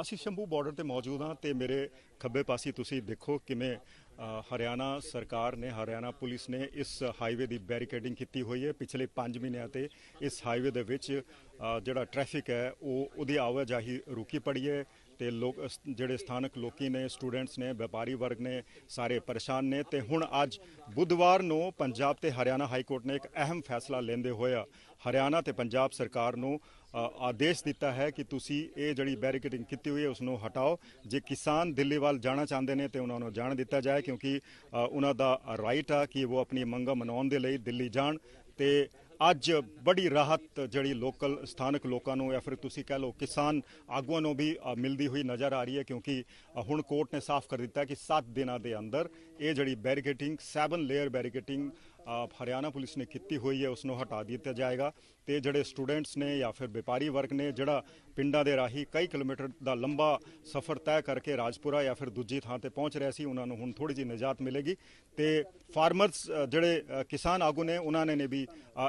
ਅਸੀਂ ਸ਼ੰਭੂ ਬਾਰਡਰ ਤੇ ਮੌਜੂਦ ਹਾਂ ਤੇ ਮੇਰੇ ਖੱਬੇ ਪਾਸੇ ਤੁਸੀਂ ਦੇਖੋ ਕਿਵੇਂ ਹਰਿਆਣਾ ਸਰਕਾਰ ਨੇ, ਹਰਿਆਣਾ ਪੁਲਿਸ ਨੇ ਇਸ ਹਾਈਵੇ ਦੀ ਬੈਰੀਕੇਡਿੰਗ ਕੀਤੀ ਹੋਈ ਹੈ। ਪਿਛਲੇ 5 ਮਹੀਨਿਆਂ ਤੇ ਇਸ ਹਾਈਵੇ ਦੇ ਵਿੱਚ ਜਿਹੜਾ ਟ੍ਰੈਫਿਕ ਹੈ, ਉਹ ਉਹਦੀ ਆਵਾਜਾਈ ਰੁਕੀ ਪੜੀ ਹੈ ਤੇ ਲੋਕ ਜਿਹੜੇ ਸਥਾਨਕ ਲੋਕੀ ਨੇ ਸਟੂਡੈਂਟਸ ਨੇ, ਵਪਾਰੀ ਵਰਗ ਨੇ, ਸਾਰੇ ਪਰੇਸ਼ਾਨ ਨੇ ਤੇ ਹੁਣ ਅੱਜ ਬੁੱਧਵਾਰ ਨੂੰ ਪੰਜਾਬ ਤੇ ਹਰਿਆਣਾ ਹਾਈ ਕੋਰਟ ਨੇ ਇੱਕ ਅਹਿਮ ਫੈਸਲਾ ਲੈਂਦੇ ਹੋਇਆ ਹਰਿਆਣਾ ਤੇ ਪੰਜਾਬ ਸਰਕਾਰ ਨੂੰ ਆਦੇਸ਼ ਦਿੱਤਾ ਹੈ ਕਿ ਤੁਸੀਂ ਇਹ ਜਿਹੜੀ ਬੈਰੀਕੇਡਿੰਗ ਕੀਤੀ ਹੋਈ ਹੈ ਉਸ ਨੂੰ ਹਟਾਓ। ਜੇ ਕਿਸਾਨ ਦਿੱਲੀ ਵੱਲ ਜਾਣਾ ਚਾਹੁੰਦੇ ਨੇ ਤੇ ਉਹਨਾਂ ਨੂੰ ਜਾਣ ਦਿੱਤਾ ਜਾਏ, ਕਿਉਂਕਿ ਉਹਨਾਂ ਦਾ ਰਾਈਟ ਆ ਕਿ ਉਹ ਆਪਣੀ ਮੰਗਾਂ ਮਨਾਉਣ ਦੇ ਲਈ ਦਿੱਲੀ ਜਾਣ। ਤੇ ਅੱਜ ਬੜੀ ਰਾਹਤ ਜਿਹੜੀ ਲੋਕਲ, ਸਥਾਨਕ ਲੋਕਾਂ ਨੂੰ ਜਾਂ ਫਿਰ ਤੁਸੀਂ ਕਹਿ ਲਓ ਕਿਸਾਨ ਆਗੂਆਂ ਨੂੰ ਵੀ ਮਿਲਦੀ ਹੋਈ ਨਜ਼ਰ ਆ ਰਹੀ ਹੈ, ਕਿਉਂਕਿ ਹੁਣ ਕੋਰਟ ਨੇ ਸਾਫ਼ ਕਰ ਦਿੱਤਾ ਕਿ 7 ਦਿਨਾਂ ਦੇ ਅੰਦਰ ਇਹ ਜਿਹੜੀ barricading 7 layer barricading Haryana police ਨੇ ਕੀਤੀ ਹੋਈ ਹੈ ਉਸ ਨੂੰ ਹਟਾ ਦਿੱਤਾ ਜਾਏਗਾ। ਤੇ ਜਿਹੜੇ ਸਟੂਡੈਂਟਸ ਨੇ ਜਾਂ ਫਿਰ ਵਪਾਰੀ ਵਰਗ ਨੇ, ਜਿਹੜਾ ਪਿੰਡਾਂ ਦੇ ਰਾਹੀਂ ਕਈ ਕਿਲੋਮੀਟਰ ਦਾ ਲੰਬਾ ਸਫ਼ਰ ਤੈਅ ਕਰਕੇ ਰਾਜਪੁਰਾ ਜਾਂ ਫਿਰ ਦੂਜੀ ਥਾਂ ਤੇ ਪਹੁੰਚ ਰਿਹਾ ਸੀ, ਉਹਨਾਂ ਨੂੰ ਹੁਣ ਥੋੜੀ ਜਿਹੀ ਨਿਜਾਤ ਮਿਲੇਗੀ। ਤੇ ਫਾਰਮਰਸ ਜਿਹੜੇ ਕਿਸਾਨ ਆਗੂ ਨੇ, ਉਹਨਾਂ ਨੇ ਵੀ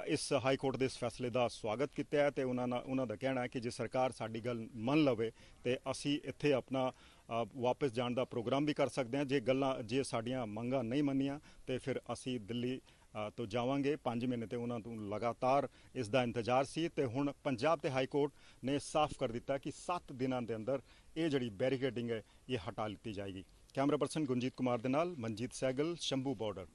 ਇਸ ਹਾਈ ਕੋਰਟ ਦੇ ਇਸ ਫੈਸਲੇ ਦਾ ਸਵਾਗਤ ਕੀਤਾ ਹੈ। ਤੇ ਉਹਨਾਂ ਨਾਲ, ਉਹਨਾਂ ਦਾ ਕਹਿਣਾ ਹੈ ਕਿ ਜੇ ਸਰਕਾਰ ਸਾਡੀ ਗੱਲ ਮੰਨ ਲਵੇ, ਤੇ ਅਸੀਂ ਇੱਥੇ ਆਪਣਾ ਵਾਪਸ ਜਾਣ ਦਾ ਪ੍ਰੋਗਰਾਮ ਵੀ ਕਰ ਸਕਦੇ ਹਾਂ। ਜੇ ਗੱਲਾਂ, ਜੇ ਸਾਡੀਆਂ ਮੰਗਾਂ ਨਹੀਂ ਮੰਨੀਆਂ, ਤੇ ਫਿਰ ਅਸੀਂ ਦਿੱਲੀ ਤੋਂ ਜਾਵਾਂਗੇ। 5 ਮਹੀਨੇ ਤੇ ਉਹਨਾਂ ਤੋਂ ਲਗਾਤਾਰ ਇਸ ਦਾ ਇੰਤਜ਼ਾਰ ਸੀ ਤੇ ਹੁਣ ਪੰਜਾਬ ਤੇ ਹਾਈ ਕੋਰਟ ਨੇ ਸਾਫ਼ ਕਰ ਦਿੱਤਾ ਕਿ 7 ਦਿਨਾਂ ਦੇ ਅੰਦਰ ਇਹ ਜਿਹੜੀ ਬੈਰੀਕੇਡਿੰਗ ਹੈ, ਇਹ ਹਟਾ ਲਿੱਤੀ ਜਾਏਗੀ। ਕੈਮਰਾ ਪਰਸਨ ਗੁੰਜੀਤ ਕੁਮਾਰ ਦੇ ਨਾਲ ਮਨਜੀਤ ਸੈਗਲ, ਸ਼ੰਭੂ ਬਾਰਡਰ।